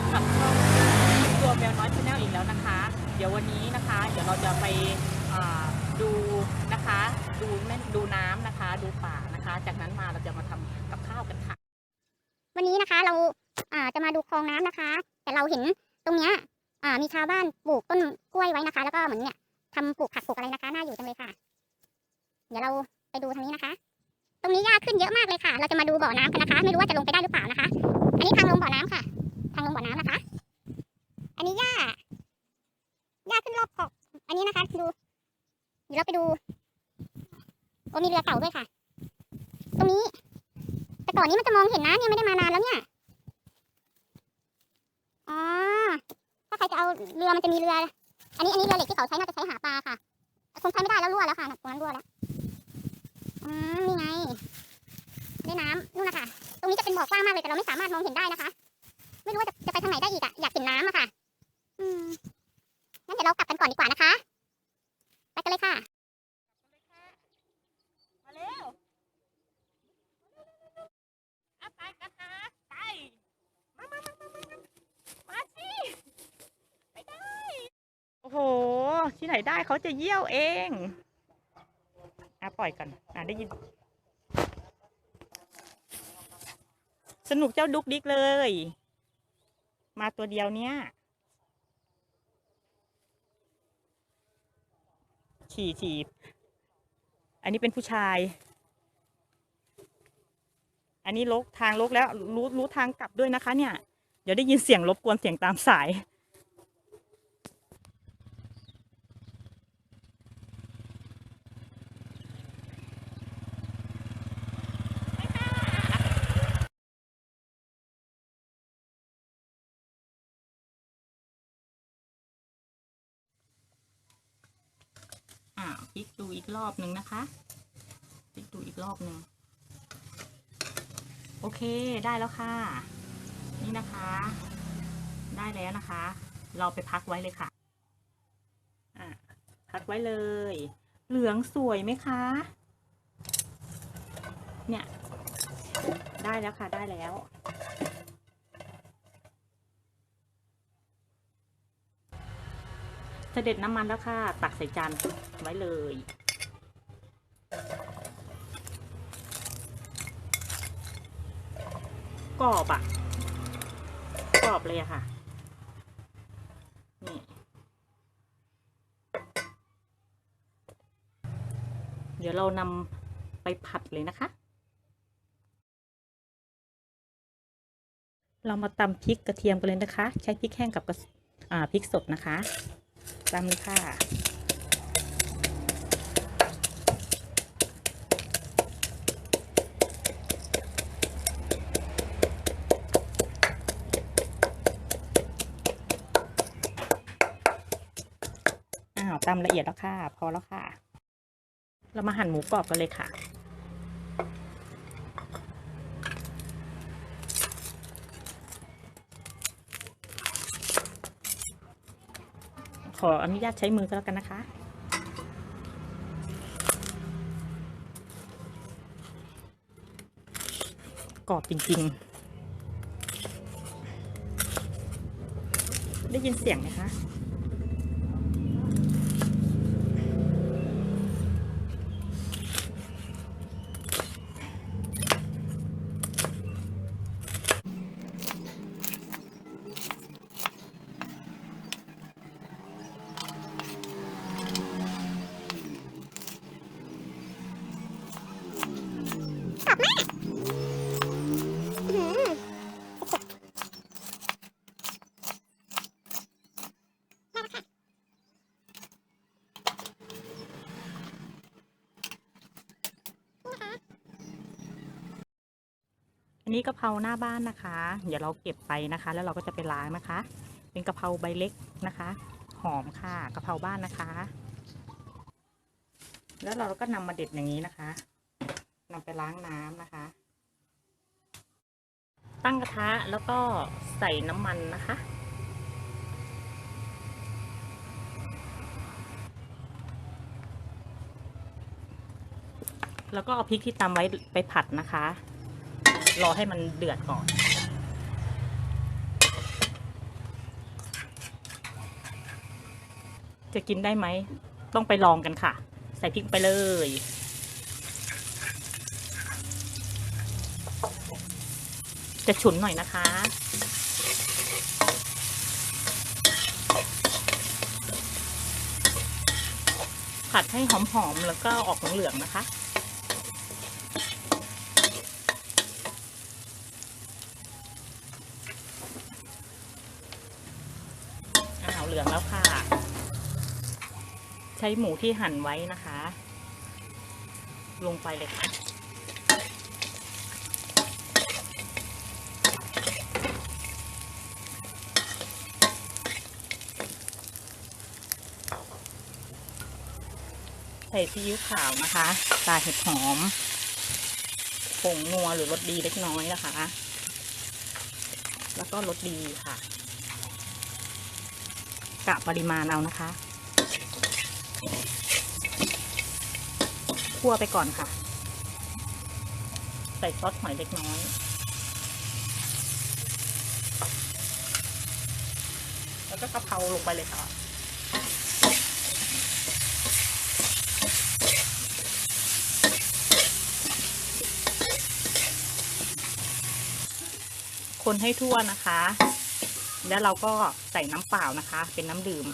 บกับช่องตัวแมวน้อยชาแนลอีกแล้วนะคะ เดี๋ยววันนี้นะคะ เดี๋ยวเราจะไปดูนะคะ ดูแม่ดูน้ำนะคะ ดูป่านะคะ จากนั้นมาเราจะมาทำกับข้าวกันค่ะ วันนี้นะคะเราจะมาดูคลองน้ำนะคะ แต่เราเห็นตรงเนี้ยมีชาวบ้านปลูกต้นกล้วยไว้นะคะ แล้วก็เหมือนเนี่ยทำปลูกผักปลูกอะไรนะคะน่าอยู่จังเลยค่ะ เดี๋ยวเราไปดูทางนี้นะคะ ตรงนี้หญ้าขึ้นเยอะมากเลยค่ะ เราจะมาดูบ่อน้ำกันนะคะ ไม่รู้ว่าจะลงไปได้หรือเปล่านะคะ อันนี้ทางลงบ่อน้ำค่ะ ทางลงบ่อน้ำนะคะ อันนี้หญ้าหญ้าขึ้นรอบขอบอันนี้นะคะดูเดี๋ยวเรา ไปดูโอ้มีเรือเก่าด้วยค่ะ ตรงนี้ แต่ก่อนนี้มันจะมองเห็นนะเนี่ยไม่ได้มานานแล้วเนี่ยอ๋อถ้าใครจะเอาเรือมันจะมีเรือ อันนี้อันนี้เรือเหล็กที่เขาใช้น่าจะใช้หาปลาค่ะคงใช้ไม่ได้แล้วรั่วแล้วค่ะตรงนั้นรั่วแล้วอืมนี่ไงได้น้ำนู่นนะคะตรงนี้จะเป็นบ่อกว้างมากเลยแต่เราไม่สามารถมองเห็นได้นะคะ ไม่รู้ว่าจะจะไปทางไหนได้อีกอะอยากเห็นน้ำอะค่ะ อืมงั้นเดี๋ยวเรากลับกันก่อนดีกว่านะคะ ไปกันเลยค่ะ มาเร็วเอาไปกันนะไปมามามามามามาสิไปได้ โอ้โห ที่ไหนได้เขาจะเยี่ยวเองอะปล่อยก่อนอะได้ยิน สนุกเจ้าดุกดิกเลย มาตัวเดียวเนี้ยฉี่ฉี่อันนี้เป็นผู้ชาย อันนี้ลกทางลกแล้วรู้รู้ทางกลับด้วยนะคะเนี่ย เดี๋ยวได้ยินเสียงรบกวนเสียงตามสาย อ่าพลิกดูอีกรอบหนึ่งนะคะพลิกดูอีกรอบหนึ่งโอเคได้แล้วค่ะ นี่นะคะ ได้แล้วนะคะ เราไปพักไว้เลยค่ะอ่าพักไว้เลย เหลืองสวยไหมคะ เนี่ย ได้แล้วค่ะได้แล้ว สด็จน้ำมันแล้วค่ะ ตักใส่จานไว้เลย กรอบอะกรอบเลยค่ะ นี่ เดี๋ยวเรานำไปผัดเลยนะคะ เรามาตำพริกกระเทียมกันเลยนะคะ ใช้พริกแห้งกับกพริกสดนะคะ ตำเลยค่ะอ้าวตำละเอียดแล้วค่ะ พอแล้วค่ะ เรามาหั่นหมูกรอบกันเลยค่ะ ขออนุญาตใช้มือก็แล้วกันนะคะ กรอบจริง ๆ ได้ยินเสียงไหมคะ อื้อหือได้แล้วค่ะอันนี้กะเพราหน้าบ้านนะคะ เดี๋ยวเราเก็บไปนะคะ แล้วเราก็จะไปล้างนะคะ เป็นกะเพราใบเล็กนะคะ หอมค่ะกะเพราบ้านนะคะ แล้วเราก็นำมาเด็ดอย่างนี้นะคะ นำไปล้างน้ำนะคะ ตั้งกระทะแล้วก็ใส่น้ำมันนะคะ แล้วก็เอาพริกที่ตำไว้ไปผัดนะคะ รอให้มันเดือดก่อนจะกินได้ไหม ต้องไปลองกันค่ะ ใส่พริกไปเลย จะฉุนหน่อยนะคะ ผัดให้หอมๆ แล้วก็ออกเหลืองๆนะคะ อ้าวเหลืองแล้วค่ะ ใช้หมูที่หั่นไว้นะคะ ลงไปเลยค่ะ ส่ซีอิ๊วขาวนะคะตาเห็ดหอมผงนัวหรือรสดีเล็กน้อยนะคะ แล้วก็รสดีค่ะกะปริมาณเอานะคะคั่วไปก่อนค่ะ ใส่ซอสหอยเล็กน้อยแล้วก็กะเพราลงไปเลยค่ะ คนให้ทั่วนะคะ แล้วเราก็ใส่น้ำเปล่านะคะ เป็นน้ำดื่ม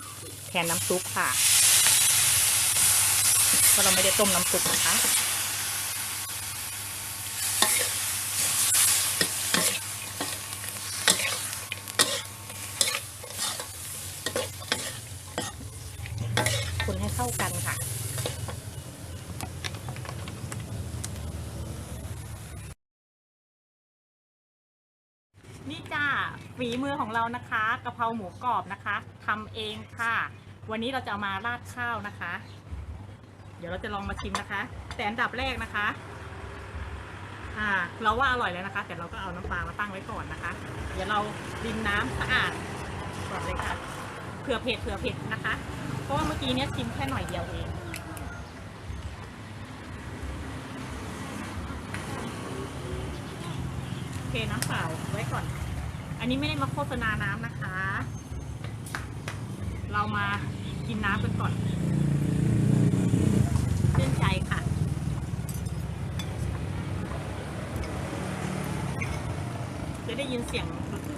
แทนน้ำซุปค่ะเพราะเราไม่ได้ต้มน้ำซุปนะคะ คนให้เข้ากันค่ะ นี่จ้าฝีมือของเรานะคะกะเพราหมูกรอบนะคะทำเองค่ะ วันนี้เราจะเอามาราดข้าวนะคะ เดี๋ยวเราจะลองมาชิมนะคะ แต่อันดับแรกนะคะ อ่า เราว่าอร่อยแล้วนะคะ แต่เราก็เอาน้ำปลามาตั้งไว้ก่อนนะคะ เดี๋ยวเราดินน้ำสะอาดก่อนเลยค่ะเผื่อเผ็ดเผื่อเผ็ดนะคะ เพราะว่าเมื่อกี้เนี้ยชิมแค่หน่อยเดียวเองโอเคน้ำเปล่าไว้ก่อน อันนี้ไม่ได้มาโฆษณาน้ำนะคะ เรามากินน้ำกันก่อนเชื่นใจค่ะ จะได้ยินเสียง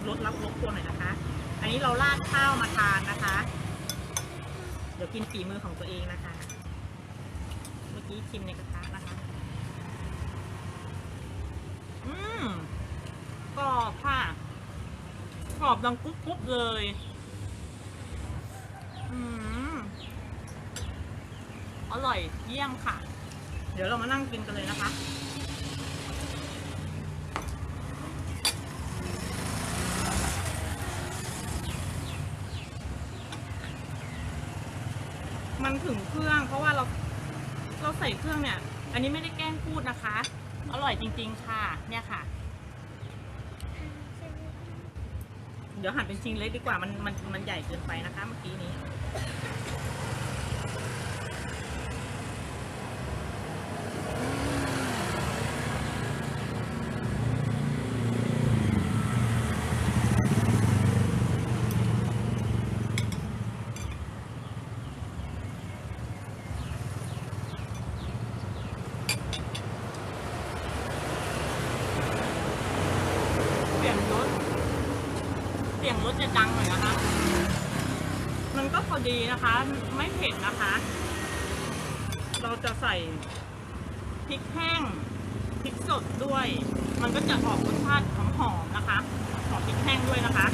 รถรับรบกวนหน่อยนะคะ อันนี้เราราดข้าวมาทานนะคะ เดี๋ยวกินฝีมือของตัวเองนะคะ เมื่อกี้ชิมในกระทะนะคะ อืมกรอบค่ะ รอบดังกรุบกรุบเลยอืมอร่อยเยี่ยมค่ะ เดี๋ยวเรามานั่งกินกันเลยนะคะมันถึงเครื่องเพราะว่าเราเราใส่เครื่องเนี่ย อันนี้ไม่ได้แกล้งพูดนะคะ อร่อยจริง ๆ ค่ะ เนี่ยค่ะ เดี๋ยวหั่นเป็นชิ้นเล็กดีกว่ามันมันมันใหญ่เกินไปนะคะเมื่อกี้นี้ เปลี่ยนรสเสียงรสจะดังหน่อยนะคะ มันก็ พอดีนะคะ ไม่เผ็ดนะคะ เราจะใส่พริกแห้งพริกสดด้วย มันก็จะออกรสชาติหอมๆนะคะหอมพริกแห้งด้วยนะคะ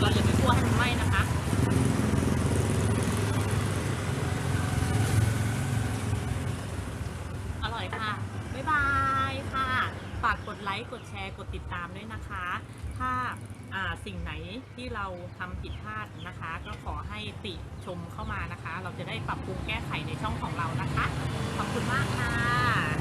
เราอย่าไปคั่วให้มันไหม้นะคะอร่อยค่ะ บ๊ายบายค่ะ ฝากกดไลค์ กดแชร์ กดติดตามด้วยนะคะ ถ้า สิ่งไหนที่เราทำผิดพลาดนะคะ ก็ขอให้ติชมเข้ามานะคะ เราจะได้ปรับปรุงแก้ไขในช่องของเรานะคะ ขอบคุณมากค่ะ